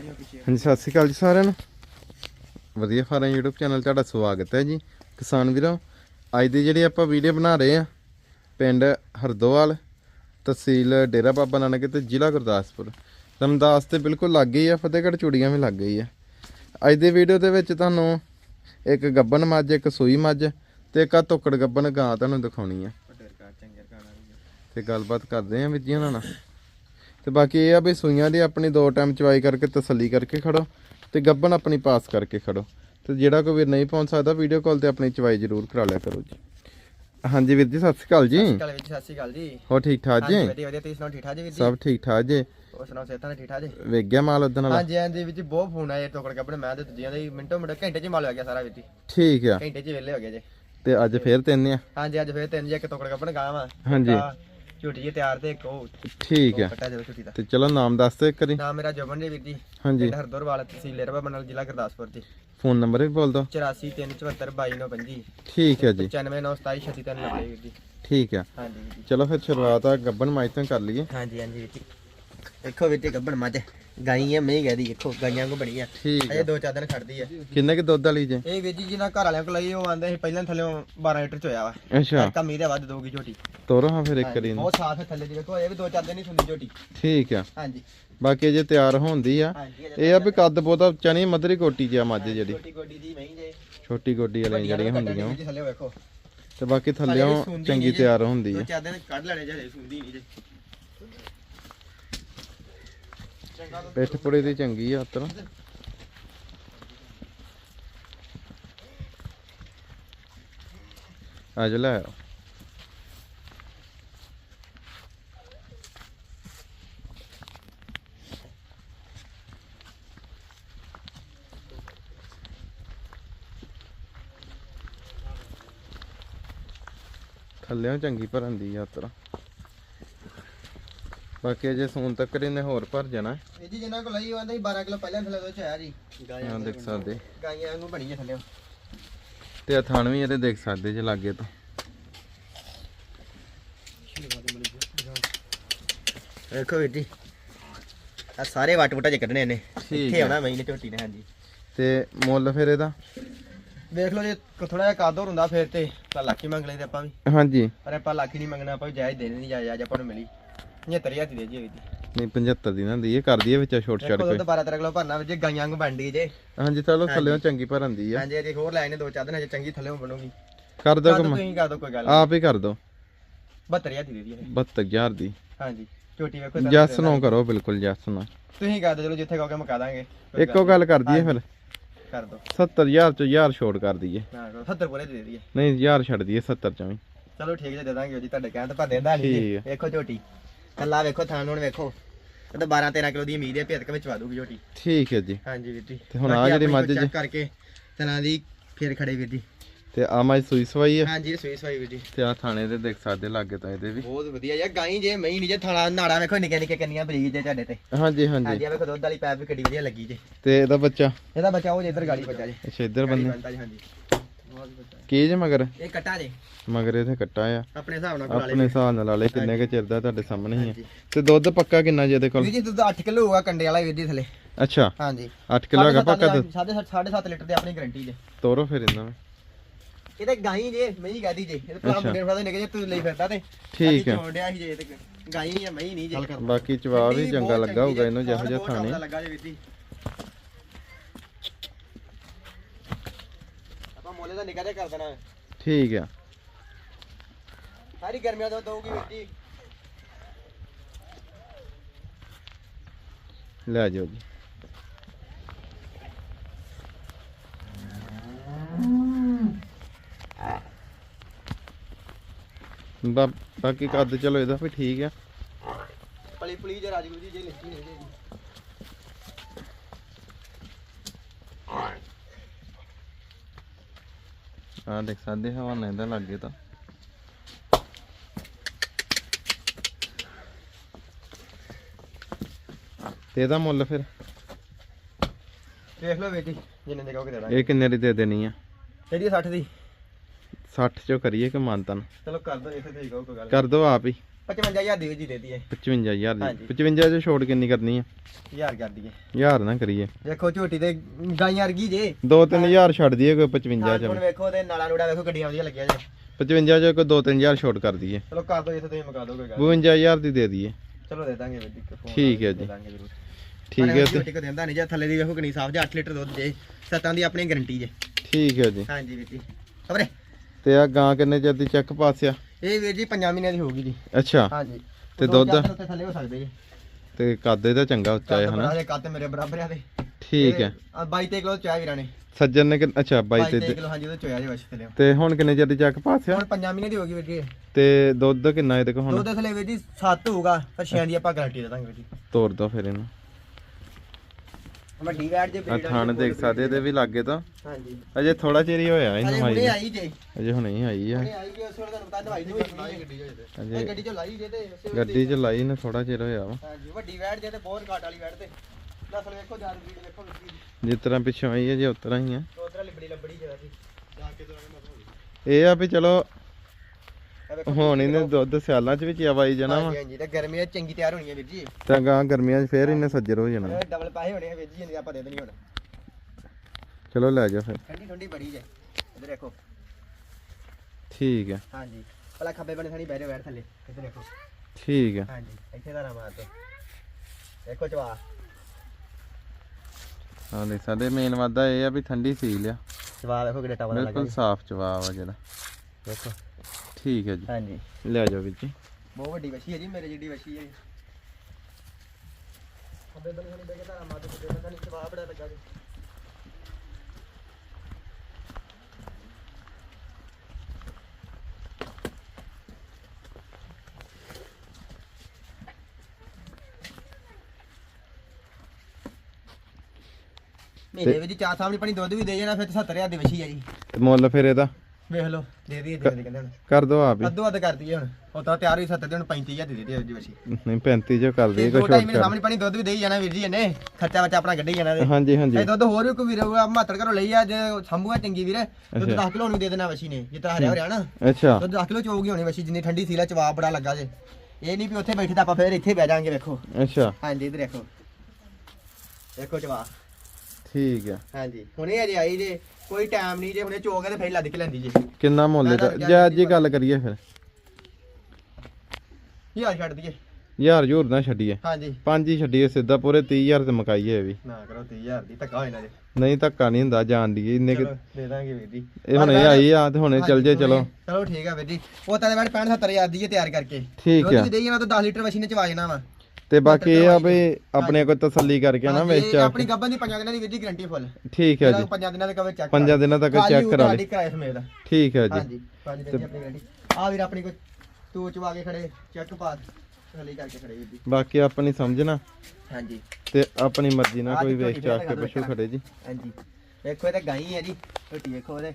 ਹਾਂਜੀ, ਸਤਿ ਸ਼੍ਰੀ ਅਕਾਲ ਜੀ ਸਾਰਿਆਂ ਨੂੰ। ਵਧੀਆ ਫਾਰਮ YouTube ਚੈਨਲ ਤੁਹਾਡਾ ਸਵਾਗਤ ਹੈ ਜੀ। ਕਿਸਾਨ ਵੀਰੋ, ਅੱਜ ਦੀ ਜਿਹੜੀ ਆਪਾਂ ਵੀਡੀਓ ਬਣਾ ਰਹੇ ਆ ਪਿੰਡ ਹਰਦੋਵਾਲ, ਤਹਿਸੀਲ ਡੇਰਾ ਬਾਬਾ ਨਾਨਕ ਤੇ ਜ਼ਿਲ੍ਹਾ ਗੁਰਦਾਸਪੁਰ। ਰਮਦਾਸ ਤੇ ਬਿਲਕੁਲ ਲੱਗ ਗਈ ਆ, ਫਤਿਹਗੜ੍ਹ ਚੂੜੀਆਂ ਵੀ ਲੱਗ ਗਈ ਆ। ਅੱਜ ਦੀ ਵੀਡੀਓ ਦੇ ਵਿੱਚ ਤੁਹਾਨੂੰ ਇੱਕ ਗੱਬਨ ਮੱਝ, ਇੱਕ ਸੂਈ ਮੱਝ ਤੇ ਇੱਕ ਆ ਤੋਕੜ ਗੱਬਨ ਗਾਂ ਤੁਹਾਨੂੰ ਦਿਖਾਉਣੀ ਆ। ਵੱਡੇ ਤੇ ਗੱਲਬਾਤ ਕਰਦੇ ਆਂ ਵੀਰ ਨਾਲ। ਤੇ ਬਾਕੀ ਇਹ ਆ ਵੀ ਸੂਈਆਂ ਦੀ ਆਪਣੀ ਦੋ ਟਾਈਮ ਚਵਾਈ ਕਰਕੇ ਤਸੱਲੀ ਕਰਕੇ ਖੜੋ ਤੇ ਗੱਬਨ ਆਪਣੀ ਪਾਸ ਕਰਕੇ ਖੜੋ। ਤੇ ਜਿਹੜਾ ਕੋਈ ਵੀਰ ਨਹੀਂ ਪਹੁੰਚ ਸਕਦਾ ਵੀਡੀਓ ਕਾਲ ਤੇ ਆਪਣੀ ਚਵਾਈ ਜ਼ਰੂਰ ਕਰਾ ਲਿਆ ਕਰੋ ਜੀ। ਹਾਂਜੀ ਵੀਰ ਜੀ ਸਤਿ ਸ਼੍ਰੀ ਅਕਾਲ ਜੀ। ਸਤਿ ਸ਼੍ਰੀ ਅਕਾਲ ਜੀ ਹੋ ਠੀਕ ਠਾਕ ਜੀ? ਵਧੀਆ ਵਧੀਆ। ਤੁਸੀਂ ਸੁਣਾਓ ਠੀਕ ਠਾਕ ਜੀ ਵੀਰ ਜੀ? ਸਭ ਠੀਕ ਠਾਕ ਜੀ। ਹੋਰ ਸੁਣਾਓ ਸਿਹਤਾਂ ਠੀਕ ਠਾਕ ਜੀ? ਵੇਖ ਗਿਆ ਮਾਲ ਉਦਣ ਵਾਲਾ? ਹਾਂਜੀ ਹਾਂਜੀ ਵੀਰ ਜੀ ਬਹੁਤ ਫੋਨ ਆਏ ਟੋਕੜ ਕੱਪੜੇ ਮੈਂ ਤੇ ਦੂਜਿਆਂ ਦੇ ਮਿੰਟੋ ਮਿੰਟ ਘੰਟੇ 'ਚ ਮਾਲ ਹੋ ਗਿਆ ਸਾਰਾ ਵੀਰ ਜੀ। ਠੀਕ ਆ। ਘੰਟੇ 'ਚ ਵਿਹਲੇ ਹੋ ਗਏ ਜੀ। ਤੇ ਅੱਜ ਫੇਰ ਤਿੰਨ ਆ? ਹਾਂਜੀ ਅੱਜ ਫੇਰ ਤਿੰਨ ਜੀ ਇੱਕ ਟੋਕੜ ਕੱਪੜੇ ਗਾਵਾਂ ਹਾਂਜੀ। ਝੂਟੀ ਜੀ ਤਿਆਰ ਤੇ ਇੱਕ ਉਹ ਠੀਕ ਆ ਕੱਟਾ ਜਦੋਂ ਝੂਟੀ ਦਾ। ਤੇ ਚਲੋ ਨਾਮ ਦੱਸ ਦਿਓ ਇੱਕ ਵਾਰੀ। ਨਾਮ ਮੇਰਾ ਜਮਨ ਜੀ ਵੀਰ ਜੀ ਹਾਂਜੀ। ਪਿੰਡ ਹਰਦੋਰਵਾਲ ਤਹਿਸੀਲ ਲੇਰਵਾ ਮੰਡਲ ਜ਼ਿਲ੍ਹਾ ਗੁਰਦਾਸਪੁਰ ਜੀ। ਫੋਨ ਨੰਬਰ ਵੀ ਬੋਲ ਦਿਓ। 8437722925 ਠੀਕ ਆ ਜੀ। 9597736990 ਵੀਰ ਜੀ। ਠੀਕ ਆ ਹਾਂਜੀ ਵੀਰ ਜੀ। ਚਲੋ ਫਿਰ ਸ਼ੁਰੂਆਤ ਆ ਗੱਬਨ ਮਾਈ ਤੋਂ ਕਰ ਲਈਏ। ਹਾਂਜੀ ਹਾਂਜੀ ਵੀਰ ਜੀ। ਦੇਖੋ ਵੀਰ ਜੀ ਗੱਬਣ ਮੱਝ ਗਾਈ ਹੈ ਮੈਂ ਦੇਖੋ ਗਾਈਆਂ ਕੋ ਆ ਠੀਕ ਅਜੇ ਦੋ ਚਾਰ ਦਿਨ ਖੜਦੀ ਆ। ਕਿੰਨੇ ਕਿ ਦੁੱਧ ਵਾਲੀ ਜੇ? ਇਹ ਵੀਰ ਜੀ ਜਿਹਨਾਂ ਘਰ ਵਾਲਿਆਂ ਕੋਲ ਲਈ ਉਹ ਆਂਦੇ ਸੀ ਪਹਿਲਾਂ ਥੱਲੇ 12 ਲੀਟਰ ਚ ਹੋਇਆ ਵਾ। ਅੱਛਾ। ਕਮੀ ਦੇ ਵੱਧ ਦੋਗੀ ਝੋਟੀ। ਤੋਰੋ ਹਾਂ ਫਿਰ ਇੱਕ ਇਹਨੂੰ। ਬਹੁਤ ਸਾਫ਼ ਹੈ ਥੱਲੇ ਦੀ ਦੇਖੋ ਇਹ ਵੀ ਦੋ ਚਾਰ ਦਿਨ ਹੀ ਸੁੰਦੀ ਝੋਟੀ। ਠੀਕ ਆ। ਹਾਂਜੀ। ਬਾਕੀ ਜੇ ਤਿਆਰ ਹੁੰਦੀ ਆ। ਇਹ ਆ ਵੀ ਕੱਦ ਉੱਚਾ ਨਹੀਂ ਮਧਰੀ ਕੋਟੀ ਜਿਹਾ ਮੱਝ ਜਿਹੜੀ। ਛੋਟੀ ਗੋਡੀ ਦੀ ਮਹੀਂ ਜੇ। ਛੋਟੀ ਗੋਡੀ ਵਾਲੀਆਂ ਜਿਹੜੀਆਂ ਹੁੰਦੀਆਂ। ਥੱਲੇ ਵੇਖੋ। ਤੇ ਬਾਕੀ ਸੁੰਦੀ ਚੰਗੀ। ਤਿਆਰ ਹੁੰਦੀ ਦੋ ਆ। ਚਾਰ ਦਿਨ ਕੱਢ ਲੈਣੇ ਜਿਹੜੇ ਸੁੰਦੀ ਨਹੀਂ ਜੇ। ਚੰਗਾ ਪਿੱਠ ਪੁੜੇ ਦੀ ਚੰਗੀ ਆ ਉਤਰ ਅੱਜ ਲੈ ਆਓ ਥੱਲਿਓਂ ਚੰਗੀ ਭਰਨ ਦੀ ਯਾਤਰਾ ਬਾਕੀ ਅਜੇ ਸੂਨ ਤੱਕ ਇਹਨੇ ਹੋਰ ਭਰ ਜਾਣਾ। ਇਹ ਜੀ ਜਿਨ੍ਹਾਂ ਕੋਲ ਲਈ ਆਂਦੇ ਸੀ 12 ਕਿਲੋ ਪਹਿਲਾਂ ਥੱਲੇ ਦੋ ਚ ਆਇਆ ਜੀ ਹਾਂ ਦੇਖ ਸਕਦੇ। ਗਾਈਆਂ ਨੂੰ ਬਣੀ ਹੈ ਥੱਲੇ। ਤੇ ਆ ਥਣ ਵੀ ਇਹਦੇ ਦੇਖ ਸਕਦੇ ਜੇ ਲਾਗੇ ਤੋਂ। ਵੇਖੋ ਵੀਰ ਜੀ ਆ ਸਾਰੇ ਵਟ ਵਟਾ ਜੇ ਕੱਢਣੇ ਨੇ ਇੱਥੇ। ਆਉਣਾ ਮਹੀਂ ਨੇ ਝੋਟੀ ਨੇ ਹਾਂਜੀ। ਤੇ ਮੁੱਲ ਫਿਰ ਇਹਦਾ? ਵੇਖ ਲਓ ਜੇ ਥੋੜਾ ਜਿਹਾ ਕਾਦੋਰ ਹੁੰਦਾ ਫਿਰ ਤੇ ਤਾਂ ਲੱਖ ਮੰਗ ਲੈਂਦੇ ਆਪਾਂ ਵੀ। ਹਾਂਜੀ। ਪਰ ਆਪਾਂ ਲੱਖ ਨਹੀਂ ਮੰਗਣਾ ਆਪਾਂ ਜਾਇਜ਼ ਦੇ ਦੇਣੀ ਜਾਇਜ਼ ਆਪਾਂ ਨੂੰ ਮਿਲੀ। 79000 ਦੀ ਦੇ ਜੀ ਵੀਰ ਜੀ। ਨਹੀਂ 75 ਦੀ ਨਾ ਦੀ ਇਹ ਕਰਦੀ ਹੈ ਵਿੱਚ ਛੋਟ ਛੜ ਦੇਖੋ ਕੋਈ ਦੁੱਧ 12 13 ਕਿਲੋ ਭਰਨਾ ਵਿੱਚ ਗਾਈਆਂ ਨੂੰ ਬਣਦੀ ਜੇ। ਹਾਂਜੀ ਚਲੋ ਥੱਲਿਓਂ ਚੰਗੀ ਭਰਨ ਦੀ ਆ। ਹਾਂਜੀ ਅਜੇ ਹੋਰ ਨੇ ਦੋ ਚਾਰ ਦਿਨ ਅਜੇ ਚੰਗੀ ਥੱਲੇ ਬਣੂਗੀ। ਕਰ ਦੋ ਕਰ ਕਮ। ਤੁਸੀਂ ਕਰ ਦੋ ਕੋਈ ਗੱਲ ਆਪ ਹੀ ਕਰ ਦੋ 72000 ਦੀ ਦੇ ਦੀ 72000 ਦੀ। ਹਾਂਜੀ ਝੋਟੀ ਵੇਖੋ ਜੈਸ ਨੋ ਕਰੋ ਬਿਲਕੁਲ ਜੈਸ ਨੋ। ਤੁਸੀਂ ਕਰ ਦਿਓ ਚਲੋ ਜਿੱਥੇ ਕਹੋਗੇ ਮੁਕਾ ਦਾਂਗੇ ਇੱਕੋ ਗੱਲ ਕਰ ਦਈਏ ਫਿਰ। ਕਰ ਦੋ 70000 ਚ 1000 ਛੋਟ ਕਰ ਦਈਏ। ਨਾ 70 ਪੂਰੇ ਦੇ ਦਈਏ। ਨਹੀਂ 1000 ਛੱਡ ਦਈਏ 70 ਚੋਂ ਵੀ। ਚਲੋ ਠੀਕ ਜੇ ਦੇ ਦਾਂਗੇ ਜੀ ਤੁਹਾਡੇ ਕਹਿਣ ਤੇ ਪਰ ਦੇਂਦਾ ਨਹੀਂ ਜੀ। ਵੇਖੋ ਝੋਟੀ। ਕੱਲਾ ਵੇਖੋ ਥਾਣ ਹੁਣ ਵੇਖੋ। ਇਹ ਤਾਂ 12 13 ਕਿਲੋ ਦੀ ਉਮੀਦ ਹੈ ਭੇਤ ਕੇ ਵਿੱਚ ਵਾ ਦੂਗੀ ਝੋਟੀ ਠੀਕ ਹੈ ਜੀ। ਹਾਂਜੀ ਵੀਰ ਜੀ। ਤੇ ਹੁਣ ਬਾਕੀ ਜਿਹੜੀ ਮੱਝ ਜੀ- ਚੈੱਕ ਕਰਕੇ ਤਨਾਂ ਦੀ ਫੇਰ ਖੜੇ ਵੀਰ ਜੀ। ਤੇ ਆ ਮੈਂ ਸੂਈ ਸਵਾਈ ਆ ਹਾਂਜੀ ਸੋਈ ਸੋਈ ਵੀਰ ਜੀ। ਤੇ ਆ ਥਾਣੇ ਦੇ ਦੇਖ ਸਕਦੇ ਲਾਗੇ ਤਾਂ ਇਹਦੇ ਵੀ। ਬਹੁਤ ਵਧੀਆ ਯਾਰ ਗਾਈ ਜੇ ਮਹੀਂ ਨਹੀਂ ਜੇ ਥਾਣਾ ਨਾੜਾ ਵੇਖੋ ਨਿੱਕੇ ਨਿੱਕੇ ਕੰਨੀਆਂ ਬਰੀਜ ਜੇ ਤੁਹਾਡੇ ਤੇ। ਹਾਂਜੀ ਹਾਂਜੀ। ਹਾਂਜੀ ਆ ਵੇਖੋ ਦੁੱਧ ਵਾਲੀ ਪੈਪ ਵੀ ਕਿੱਡੀ ਵਧੀਆ ਲੱਗੀ ਜੇ। ਤੇ ਇਹਦਾ ਬੱਚਾ? ਇਹਦਾ ਬੱਚਾ ਉਹ ਜੇ ਇੱਧਰ ਗਾੜੀ ਬੱਚਾ ਜੇ। ਅੱਛਾ ਇੱਧਰ ਬੰਦੇ ਜੀ ਹਾਂਜੀ। ਬਹੁਤ ਬੱਚਾ ਕੀ ਜੇ ਮਗਰ? ਇਹ ਕੱਟਾ ਜੇ ਮਗਰ ਇਹਦੇ ਕੱਟਾ ਆ। ਆਪਣੇ ਹਿਸਾਬ ਨਾਲ ਆਪਣੇ ਹਿਸਾਬ ਨਾਲ ਵਾਲੇ ਕਿੰਨੇ ਕੁ ਚਿਰ ਦਾ ਤੁਹਾਡੇ ਸਾਹਮਣੇ ਹੀ ਆ। ਤੇ ਦੁੱਧ ਪੱਕਾ ਕਿੰਨਾ ਜੀ ਇਹਦੇ ਕੋਲ? ਵੀਰ ਜੀ ਦੁੱਧ 8 ਕਿਲੋ ਹੋਊਗਾ ਕੰਡੇ ਵਾਲਾ ਵੀਰ ਜੀ ਥਲੇ। ਅੱਛਾ। ਹਾਂਜੀ। 8 ਕਿਲੋ ਹੈਗਾ ਪੱਕਾ ਦੁੱਧ? 7.5 7.5 ਲੀਟਰ ਦੀ ਆਪਣੀ ਗਾਰੰਟੀ ਜੇ। ਤੋਰੋ ਫਿਰ ਇਹਨਾਂ ਨੂੰ। ਇਹ ਤੇ ਗਾਈ ਜੇ ਮਹੀਂ ਗਾਦੀ ਜੇ। ਇਹ ਤਾਂ। ਮੁੰਡੇ ਫੜਦੇ ਨਿਕਲੇ ਜੇ ਤੂੰ ਲਈ ਫਿਰਦਾ ਤੇ। ਠੀਕ ਹੈ ਛੋੜਿਆ ਸੀ ਜੇ ਤੇ ਗਾਈ ਆ ਮਹੀਂ ਨਹੀਂ ਜੇ। ਬਾਕੀ ਜਵਾਬ ਵੀ ਚੰਗਾ ਲੱਗਾ ਹੋਊਗਾ ਇਹਨੂੰ ਜਿਹੋ ਜਿਹਾ ਥਾਣੇ ਲੱਗਾ ਜੇ ਵੀਰ ਜੀ ਆਪਾਂ ਮੋਲੇ ਦਾ ਨਿਕਾ ਕਰ ਦੇਣਾ। ਠੀਕ ਆ। ਸਾਰੀ ਗਰਮੀਆਂ ਤੋਂ ਦਊਗੀ ਜੀ ਲੈ ਜਾਓ ਜੀ। ਬਾ ਬਾਕੀ ਕੱਦ ਚਲੋ ਇਹਦਾ ਵੀ ਠੀਕ ਆ। ਪਲੀ ਪਲੀ ਜੇ ਰਾਜਗੁਰੂ ਜੀ ਜੇ ਲਿਖੀ ਨਹੀਂ ਜੀ ਆ ਦੇਖ ਸਕਦੇ ਹਵਾਨਾ ਇਹਦਾ ਲੱਗੇ ਤਾਂ। ਤੇ ਇਹਦਾ ਮੁੱਲ ਫਿਰ। ਦੇਖ ਲਓ ਜੀ ਜਿੰਨੇ ਦੇ ਕਹੋਗੇ ਦੇ ਦਾਂਗੇ। ਇਹ ਕਿੰਨੇ ਦੀ ਦੇ ਦੇਣੀ ਆ? ਜਿਹੜੀ 60 ਦੀ। 60 ਚੋਂ ਕਰੀਏ ਕਿ ਮੰਨਤਨ ਚਲੋ ਕਰ ਦੋ ਇੱਥੇ ਤੇ ਕਹੋ ਕੋਈ ਗੱਲ ਕਰ ਦੋ ਆਪ ਹੀ। 55000 ਦੀ ਜੀ ਦੇਤੀ ਹੈ 55000 ਦੀ। ਹਾਂਜੀ। 55 ਚ ਛੋਟ ਕਿੰਨੀ ਕਰਨੀ ਆ? ਹਜ਼ਾਰ ਕਰ ਦਈਏ। ਹਜ਼ਾਰ ਨਾ ਕਰੀਏ। ਦੇਖੋ ਝੋਟੀ ਤੇ ਗਾਈਆਂ ਵਰਗੀ ਜੇ। 2-3000 ਛੱਡ ਦਈਏ ਕੋਈ 55 ਚ। ਹੁਣ ਵੇਖੋ ਤੇ ਨਾਲਾ ਨੂੜਾ ਵੇਖੋ ਗੱਡੀਆਂ ਵਧੀਆ ਲੱਗੀਆਂ ਜੇ। 55 ਚ ਕੋਈ 2-3000 ਛੋਟ ਕਰ ਦਈਏ। ਚਲੋ ਕਰ ਦੋ ਜਿੱਥੇ ਤੁਸੀਂ ਮੁਕਾ ਦੋਗੇ ਗੱਲ 52000 ਦੀ ਦੇ ਦਈਏ। ਚਲੋ ਦੇ ਦਾਂਗੇ ਵੀਰ ਜੀ phone ਠੀਕ ਹੈ ਦੇ ਜੀ। ਦਾਂਗੇ ਜ਼ਰੂਰ। ਠੀਕ ਹੈ ਤੇ ਝੋਟੀ ਕੋ ਦਿੰਦਾ ਨਹੀਂ ਜੇ ਥੱਲੇ ਦੀ ਵੇਖੋ ਕਿੰਨੀ ਸਾਫ਼ ਜੇ 8 ਲੀਟਰ ਦੁੱਧ ਜੇ ਸੱਤਾਂ ਦੀ ਆਪਣੀ ਗਾਰੰਟੀ ਜੇ। ਠੀਕ ਹੈ ਜੀ। ਹਾਂਜੀ ਵੀਰ ਜੀ। ਖਬਰੇ। ਤੇ ਆ ਗਾਂ ਕਿੰਨੇ ਚਿਰ ਦੀ ਚੈੱਕ ਪਾਸਿਆ ਇਹ ਵੀਰ ਜੀ 5 ਮਹੀਨਿਆਂ ਦੀ ਹੋਊਗੀ ਜੀ। ਅੱਛਾ। ਹਾਂਜੀ। ਤੇ ਦੁੱਧ? ਉੱਤੇ ਥੱਲੇ ਹੋ ਸਕਦੇ ਜੀ। ਤੇ ਕਾਦੇ ਦਾ ਚੰਗਾ ਉੱਚਾ ਹੈ ਹਨਾ? ਹਨਾ ਕੱਦ ਮੇਰੇ ਬਰਾਬਰ ਆ ਦੇ ਠੀਕ ਹੈ। 22 ਤੇ ਕਿਲੋ ਚਾਹ ਵੀਰਾਂ ਨੇ। ਸੱਜਣ ਨੇ ਕਿ- ਅੱਛਾ 22 22 ਤੇ ਕਿਲੋ ਹਾਂਜੀ ਉਹਦੇ ਚੋਇਆ ਜੇ ਵਸ਼ ਥੱਲੇ। ਤੇ ਹੁਣ ਕਿੰਨੇ ਚਿਰ ਦੀ ਚੈੱਕ ਪਾਸਿਆ ਹੁਣ 5 ਮਹੀਨੇ ਦੀ ਹੋਗੀ ਵੀਰ ਜੀ ਤੇ ਦੁੱਧ ਕਿੰਨਾ ਇਹਦੇ ਕੋਲ ਹੁਣ? ਦੁੱਧ ਥੱਲੇ ਵੀਰ ਜੀ 7 ਹੋਊਗਾ ਪਰ ਛਿਆਂ ਦੀ ਆਪਾਂ ਗਾਰੰਟੀ ਦੇ ਦਾਂਗੇ ਵੀਰ ਜੀ। ਤੋੜ ਦੋ ਫਿਰ ਇਹਨੂੰ। ਵੱਡੀ ਆ ਥਾਣ ਦੇਖ ਸਕਦੇ ਇਹਦੇ ਵੀ ਲੱਗੇ ਤਾਂ। ਹਾਂਜੀ। ਅਜੇ ਥੋੜਾ ਚਿਰ ਹੀ ਹੋਇਆ ਇਹਨੂੰ ਆਈ ਜੇ। ਅਜੇ ਹੁਣੇ ਹੀ ਆਈ ਆ। ਹੁਣੇ ਆਈ ਜੇ ਉਸ ਵੇਲੇ ਤੁਹਾਨੂੰ ਪਤਾ ਦਵਾਈ ਨਹੀਂ ਹੋਈ। ਗੱਡੀ ਅਜੇ ਗੱਡੀ ਚੋਂ ਲਾਈ ਜੇ ਤੇ ਉਸੇ ਵੇਲੇ ਗੱਡੀ ਚ ਲਾਈ ਨੇ ਥੋੜਾ ਚਿਰ ਹੋਇਆ ਵਾ। ਹਾਂਜੀ ਵੱਡੀ ਵੈਟ ਜੇ ਤੇ ਬਹੁਤ ਘਾਟ ਵਾਲੀ ਵੈਟ ਤੇ। ਨਸਲ ਵੇਖੋ ਜਾਰ ਬਰੀਡ ਵੇਖੋ ਜਿਸ ਤਰ੍ਹਾਂ ਪਿੱਛੋਂ ਆਈ ਹੈ ਜੇ ਉਤਰਾ ਹੀ ਆ। ਉਧਰ ਲਿਬੜੀ ਲੱਬੜੀ ਜਗ੍ਹਾ ਸੀ। ਜਾ ਕੇ ਤੋਂ ਇਹ ਆ ਵੀ ਚਲੋ ਹੁਣ ਇਹਨੇ ਦੁੱਧ ਸਿਆਲਾਂ ਚ ਵੀ ਚਵਾਈ ਜਾਣਾ ਵਾ। ਹਾਂਜੀ ਹਾਂਜੀ ਤੇ ਗਰਮੀਆਂ 'ਚ ਚੰਗੀ ਤਿਆਰ ਹੋਣੀ ਹੈ ਵੀਰ ਜੀ। ਤਾਂ ਗਾਂ ਗਰਮੀਆਂ 'ਚ ਫੇਰ ਇਹਨੇ ਸੱਜਰ ਹੋ ਜਾਣਾ। ਡਬਲ ਪੈਸੇ ਹੋਣੇ ਆ ਵੀਰ ਜੀ ਇਹਦੇ ਆਪਾਂ ਦੇ ਦੇਣੀ ਹੁਣ। ਚਲੋ ਲੈ ਜਾ ਫਿਰ। ਠੰਡੀ ਠੰਡੀ ਬੜੀ ਜੇ। ਇਧਰ ਦੇਖੋ। ਠੀਕ ਹੈ ਹਾਂਜੀ। ਪਹਿਲਾਂ ਖੱਬੇ ਬੰਨੇ ਥਾਣੀ ਜਾ ਬੈਠ ਥੱਲੇ। ਇੱਧਰ ਦੇਖੋ। ਠੀਕ ਹੈ ਹਾਂਜੀ ਇੱਥੇ ਦਾ ਮਾਰ ਤੇ। ਦੇਖੋ ਚਵਾ ਹਾਂ ਦੇ ਸਾਡੇ ਮੇਨ ਵਾਦਾ ਇਹ ਆ ਵੀ ਠੰਡੀ ਸੀਲ ਆ। ਚਵਾ ਦੇਖੋ ਕਿਹੜਾ ਟਾਵਰ ਲੱਗਾ ਬਿਲਕੁਲ ਸਾਫ਼ ਜਵਾਬ ਆ ਜਿਹੜਾ। ਦੇਖੋ। ਠੀਕ ਹੈ ਜੀ। ਹਾਂਜੀ। ਲੈ ਜਾਓ ਵੀਰ ਜੀ। ਬਹੁਤ ਵੱਡੀ ਵਛੀ ਹੈ ਜੀ ਮੇਰੇ ਜਿਹੜੀ ਵਛੀ ਹੈ ਖੱਬੇ ਬੰਨੇ ਥਾਣੀ ਬਹਿ ਕੇ ਧਾਰਾ ਮਾਰ ਤੇ ਖੱਬੇ ਬੰਨੇ ਥਾਣੀ ਚਵਾ ਬੜਾ ਲੱਗਾ ਜੀ। ਮਹੀਨੇ ਵਿੱਚ ਚਾਰ ਸਾਹਮਣੇ ਪਾਣੀ ਦੁੱਧ ਵੀ ਦੇ ਜਾਣਾ ਫਿਰ 70000 ਦੀ ਵਛੀ ਹੈ ਜੀ। ਤੇ ਮੁੱਲ ਫਿਰ ਇਹਦਾ? ਵੇਖ ਲਓ ਦੇ ਦਈਏ ਦੇ ਦੇ ਕਹਿੰਦੇ ਹੁਣ। ਕਰ ਦੋ ਆਪ ਹੀ। ਅੱਧੋ ਅੱਧ ਕਰ ਦਈਏ ਹੁਣ। ਉਹ ਤਾਂ ਤਿਆਰ ਹੋਈ 70 ਦੇ ਹੁਣ 35000 ਦੇ ਦੇ ਜੀ ਵਛੀ ਨਹੀਂ 35 ਜੋ ਕਰ ਦੋ ਕੁਛ ਹੋਰ ਕਰ। ਸਾਹਮਣੇ ਪਾਣੀ ਦੁੱਧ ਵੀ ਦੇਈ ਜਾਣਾ ਵੀਰ ਜੀ ਇਹਨੇ ਖਰਚਾ ਬੱਚਾ ਆਪਣਾ ਕੱਢੀ ਜਾਣਾ ਤੇ ਹਾਂਜੀ ਹਾਂਜੀ। ਇਹ ਦੁੱਧ ਹੋਰ ਵੀ ਕੋਈ ਵੀਰ ਹੋਊਗਾ ਮਾਤੜ ਘਰੋਂ ਲਈ ਆ ਜੇ ਸੰਭੂਆ ਚੰਗੀ ਵੀਰ। ਦੁੱਧ 10 ਕਿਲੋ ਨੂੰ ਦੇ ਦੇਣਾ ਵਛੀ ਨੇ ਜਿੱਤਾ ਹਰਿਆ ਹਰਿਆ ਨਾ। ਅੱਛਾ। ਦੁੱਧ 10 ਕਿਲੋ ਚੋਗੀ ਹੋਣੀ ਵਛੀ ਜਿੰਨੀ ਠੰਡੀ ਸੀਲਾ ਚਵਾਬ ਬੜਾ ਲੱਗਾ ਜੇ। ਇਹ ਨਹੀਂ ਵੀ ਉੱਥੇ ਬੈਠੇ ਤਾਂ ਆਪਾਂ ਫੇਰ ਇੱਥੇ ਬਹਿ ਜਾਾਂਗੇ ਵੇਖੋ। ਅੱਛਾ। ਹਾਂਜੀ ਇਧਰ ਦੇਖੋ। ਦੇਖੋ ਚਵਾ ਠੀਕ ਹੈ ਹਾਂਜੀ। ਹੁਣੇ ਅਜੇ ਆਈ ਜੇ ਕੋਈ ਟਾਈਮ ਨਹੀਂ ਜੇ ਹੁਣੇ ਚੋਗ ਤੇ ਫੇਰ ਲੱਦ ਕੇ ਲੈਂਦੀ ਜੇ। ਕਿੰਨਾ ਮੁੱਲ ਮੈਂ ਤਾਂ ਜੇ ਅੱਜ ਹੀ ਗੱਲ ਕਰੀਏ ਫਿਰ। ਹਜ਼ਾਰ ਛੱਡ ਦਈਏ। ਹਜ਼ਾਰ ਹਜ਼ੂਰ ਨਾ ਛੱਡੀਏ। ਹਾਂਜੀ। ਪੰਜ ਹੀ ਛੱਡੀਏ ਸਿੱਧਾ ਪੂਰੇ 30000 ਤੇ ਮਕਾਈਏ ਇਹ ਵੀ। ਨਾ ਕਰੋ 30000 ਦੀ ਧੱਕਾ ਹੋਇਆ ਨਾ ਜੇ। ਨਹੀਂ ਧੱਕਾ ਨਹੀਂ ਹੁੰਦਾ ਜਾਣ ਦੀ। ਇੰਨੇ ਕਿ ਦੇ ਦਾਂਗੇ ਵੀਰ ਜੀ। ਇਹ ਹੁਣ ਇਹ ਆਈ ਆ ਤੇ ਹੁਣੇ ਚੱਲ ਜੇ ਚਲੋ। ਚਲੋ ਠੀਕ ਆ ਵੀਰ ਜੀ। ਉਹ ਤਾਂ ਵੈਟ 65 70000 ਦੀ ਤਿਆਰ ਕਰਕੇ। ਠੀਕ ਦੁੱਧ ਆ। ਵੀ ਦੇਈ ਜਾਣਾ ਤਾਂ 10 ਲੀਟਰ ਮਸ਼ੀਨ ਚ ਵਾ ਜਾਣਾ ਵਾ। ਤੇ ਬਾਕੀ ਇਹ ਆ ਵੀ ਆਪਣੇ ਕੋਲ ਤਸੱਲੀ ਕਰਕੇ ਨਾ ਵਿੱਚ ਆ ਆਪਣੀ ਗੱਬਨ ਦੀ ਪੰਜਾਂ ਦਿਨਾਂ ਦੀ ਵੀਰ ਜੀ ਗਾਰੰਟੀ ਫੁੱਲ। ਠੀਕ ਹੈ ਜੀ। ਪੰਜਾਂ ਦਿਨਾਂ ਦੇ ਕਵੇ ਚੈੱਕ ਪੰਜਾਂ ਦਿਨਾਂ ਤੱਕ ਚੈੱਕ ਕਰਾ ਲਈ। ਸਮੇਤ। ਠੀਕ ਹੈ ਜੀ। ਹਾਂਜੀ ਪੰਜ ਦਿਨ ਦੀ ਆਪਣੀ ਗਾਰੰਟੀ। ਆ ਵੀਰ ਆਪਣੀ ਕੋਈ ਤੂੰ ਚਵਾ ਕੇ ਖੜੇ ਚੈੱਕ ਪਾ ਥੱਲੇ ਕਰਕੇ ਖੜੇ ਵੀਰ ਜੀ। ਬਾਕੀ ਆਪਣੀ ਸਮਝਣਾ ਹਾਂਜੀ। ਤੇ ਆਪਣੀ ਮਰਜ਼ੀ ਨਾਲ ਕੋਈ ਜੀ, ਚਾਕ ਕੇ ਪਸ਼ੂ ਖੜੇ ਜੀ। ਹਾਂਜੀ। ਵੇਖੋ ਇਹ ਤਾਂ ਗਾਈ ਹੈ ਜੀ। ਝੋਟੀ ਵੇਖੋ ਉਹਦੇ।